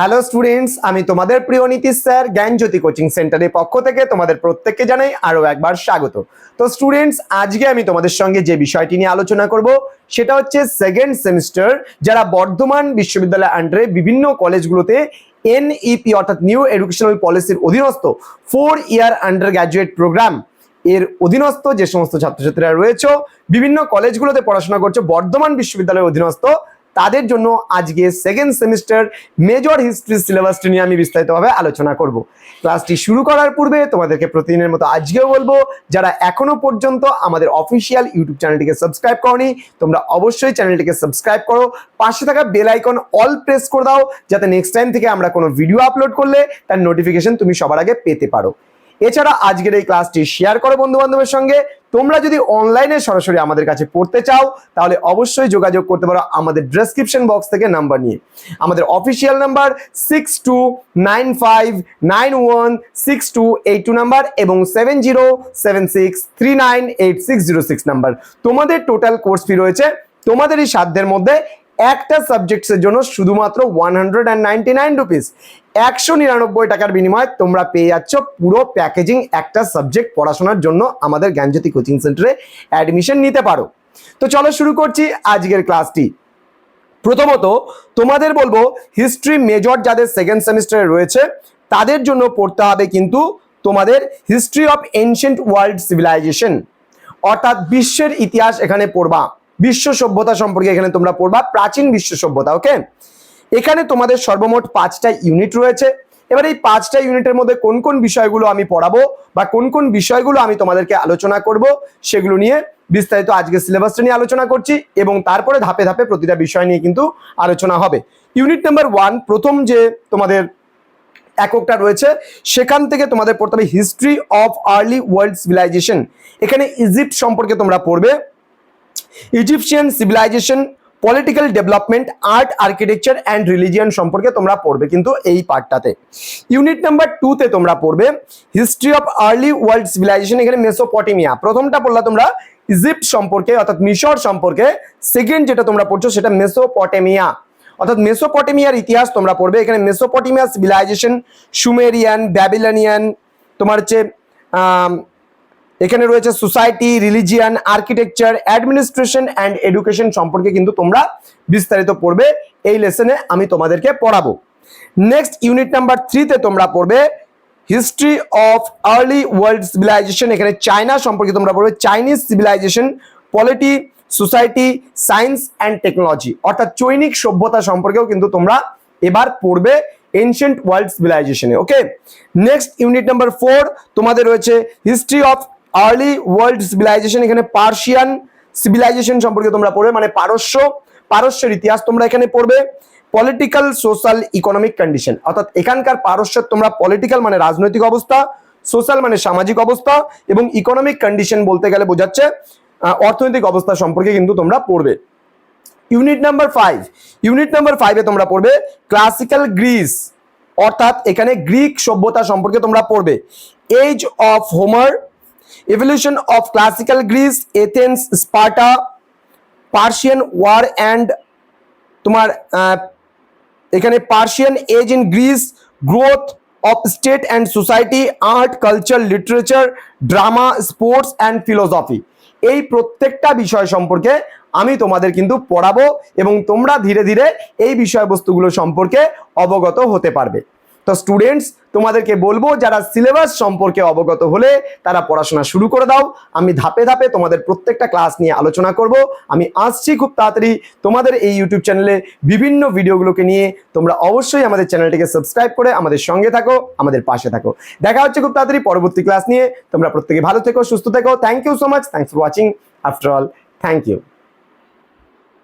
Hello students আমি তোমাদের প্রিয় নীতিশ স্যার, জ্ঞানজ্যোতি কোচিং সেন্টারের পক্ষ থেকে তোমাদের প্রত্যেককে জানাই আরও একবার স্বাগত। তো স্টুডেন্টস আজকে আমি তোমাদের সঙ্গে যে বিষয়টি নিয়ে আলোচনা করব, সেটা হচ্ছে সেকেন্ড সেমিস্টার যারা বর্ধমান বিশ্ববিদ্যালয়ের আন্ডারে বিভিন্ন কলেজগুলোতে এনইপি অর্থাৎ নিউ এডুকেশনাল পলিসির অধীনস্থ four year under graduate programme এর অধীনস্থ যে সমস্ত ছাত্রছাত্রীরা রয়েছে, বিভিন্ন কলেজগুলোতে পড়াশোনা করছে, বর্ধমান বিশ্ববিদ্যালয়ের অধীনস্থ তাদের জন্য আজকে সেকেন্ড সেমিস্টার মেজর হিস্ট্রি সিলেবাসটি নিয়ে আমি বিস্তারিতভাবে আলোচনা করব। ক্লাসটি শুরু করার পূর্বে তোমাদেরকে প্রতিদিনের মতো আজকেও বলব, যারা এখনও পর্যন্ত আমাদের অফিসিয়াল ইউটিউব চ্যানেলটিকে সাবস্ক্রাইব করনি, তোমরা অবশ্যই চ্যানেলটিকে সাবস্ক্রাইব করো, পাশে থাকা বেল আইকন অল প্রেস করে দাও, যাতে নেক্সট টাইম থেকে আমরা কোনো ভিডিও আপলোড করলে তার নোটিফিকেশন তুমি সবার আগে পেতে পারো। এছাড়া আজকের এই ক্লাসটি শেয়ার করো বন্ধু বান্ধবের সঙ্গে তোমরা যদি অনলাইনে সরাসরি আমাদের কাছে পড়তে চাও, তাহলে অবশ্যই যোগাযোগ করতে পারো আমাদের ডেসক্রিপশন বক্স থেকে নাম্বার নিয়ে। আমাদের official number six two nine five nine one six two eight two number এবং seven zero seven six three nine eight six zero six number তোমাদের টোটাল কোর্স ফি রয়েছে তোমাদের এই সাধ্যের মধ্যে একটা সাবজেক্টসের জন্য শুধুমাত্র one hundred and ninety nine rupees একশো নিরানব্বই টাকার বিনিময়ে তোমরা পেয়ে যাচ্ছ পুরো প্যাকেজিং একটা সাবজেক্ট পড়াশোনার জন্য আমাদের জ্ঞানজ্যোতি কোচিং সেন্টারে অ্যাডমিশন নিতে পারো। তো চলো শুরু করছি আজকের ক্লাসটি প্রথমত, তোমাদের বলব হিস্ট্রি মেজর যাদের সেকেন্ড সেমিস্টারে রয়েছে, তাদের জন্য পড়তে হবে কিন্তু তোমাদের history of ancient world civilization অর্থাৎ বিশ্বের ইতিহাস এখানে পড়বা। বিশ্ব সভ্যতা সম্পর্কে এখানে তোমরা পড়বা, প্রাচীন বিশ্ব সভ্যতা ওকে এখানে তোমাদের সর্বমোট পাঁচটা ইউনিট রয়েছে। এবার এই পাঁচটা ইউনিটের মধ্যে কোন কোন বিষয়গুলো আমি পড়াবো বা কোন কোন বিষয়গুলো আমি তোমাদেরকে আলোচনা করব সেগুলো নিয়ে বিস্তারিত আজকে সিলেবাসটা নিয়ে আলোচনা করছি এবং তারপরে ধাপে ধাপে প্রতিটা বিষয় নিয়ে কিন্তু আলোচনা হবে। ইউনিট নাম্বার ওয়ান প্রথম যে তোমাদের এককটা রয়েছে, সেখান থেকে তোমাদের পড়তে হবে history of early world civilization এখানে ইজিপ্ট সম্পর্কে তোমরা পড়বে। Egyptian civilization political development art architecture and religion সম্পর্কে তোমরা পড়বে কিন্তু এই পার্টটাতে ইউনিট নাম্বার টুতে তোমরা পড়বে history of early world civilization এখানে মেসোপটেমিয়া প্রথমটা পড়লা তোমরা ইজিপ্ট সম্পর্কে অর্থাৎ মিশর সম্পর্কে। সেকেন্ড যেটা তোমরা পড়ছো সেটা মেসোপটেমিয়া অর্থাৎ মেসোপটেমিয়ার ইতিহাস তোমরা পড়বে, এখানে মেসোপটেমিয়া সিভিলাইজেশন সুমেরিয়ান ব্যাবিলনিয়ান তোমার হচ্ছে এখানে রয়েছে society, religion, architecture, administration and education সম্পর্কে কিন্তু তোমরা বিস্তারিত পড়বে। এই লেসনে আমি তোমাদেরকে পড়াবো। নেক্সট ইউনিট নাম্বার থ্রিতে তোমরা পড়বে history of early world civilization. এখানে চায়না সম্পর্কে তোমরা পড়বে। Chinese civilization, polity, society, science and technology. অর্থাৎ চৈনিক সভ্যতা সম্পর্কেও কিন্তু তোমরা এবার পড়বে ancient world সিভিলাইজেশনে, okay? Next unit number four, তোমাদের রয়েছে history of early world civilization এখানে পার্সিয়ান সিভিলাইজেশন সম্পর্কে তোমরা পড়বে মানে পারস্য, পারস্যের ইতিহাস তোমরা এখানে পড়বে। পলিটিক্যাল সোশ্যাল ইকোনমিক কন্ডিশন অর্থাৎ এখানকার পারস্যের তোমরা পলিটিক্যাল মানে রাজনৈতিক অবস্থা সোশ্যাল মানে সামাজিক অবস্থা এবং ইকোনমিক কন্ডিশন বলতে গেলে বোঝাচ্ছে অর্থনৈতিক অবস্থা সম্পর্কে কিন্তু তোমরা পড়বে। Unit number five unit number ফাইভে তোমরা পড়বে ক্লাসিক্যাল গ্রিস অর্থাৎ এখানে গ্রিক সভ্যতা সম্পর্কে তোমরা পড়বে। Age of Homer evolution of classical Greece Athens Sparta Persian war and তোমার এখানে Persian age in Greece growth of state and society art culture literature drama sports and philosophy এই প্রত্যেকটা বিষয় সম্পর্কে আমি তোমাদের কিন্তু পড়াবো এবং তোমরা ধীরে ধীরে এই বিষয়বস্তুগুলো সম্পর্কে অবগত হতে পারবে। তো স্টুডেন্টস তোমাদেরকে বলব, যারা সিলেবাস সম্পর্কে অবগত হলে তারা পড়াশোনা শুরু করে দাও। আমি ধাপে ধাপে তোমাদের প্রত্যেকটা ক্লাস নিয়ে আলোচনা করব। আমি আসছি খুব তাড়াতাড়ি তোমাদের এই ইউটিউব চ্যানেলে বিভিন্ন ভিডিওগুলোকে নিয়ে। তোমরা অবশ্যই আমাদের চ্যানেলটিকে সাবস্ক্রাইব করে আমাদের সঙ্গে থাকো, আমাদের পাশে থাকো। দেখা হচ্ছে খুব তাড়াতাড়ি পরবর্তী ক্লাস নিয়ে। তোমরা প্রত্যেকে ভালো থেকো, সুস্থ থেকো। Thank you so much thanks for watching after all thank you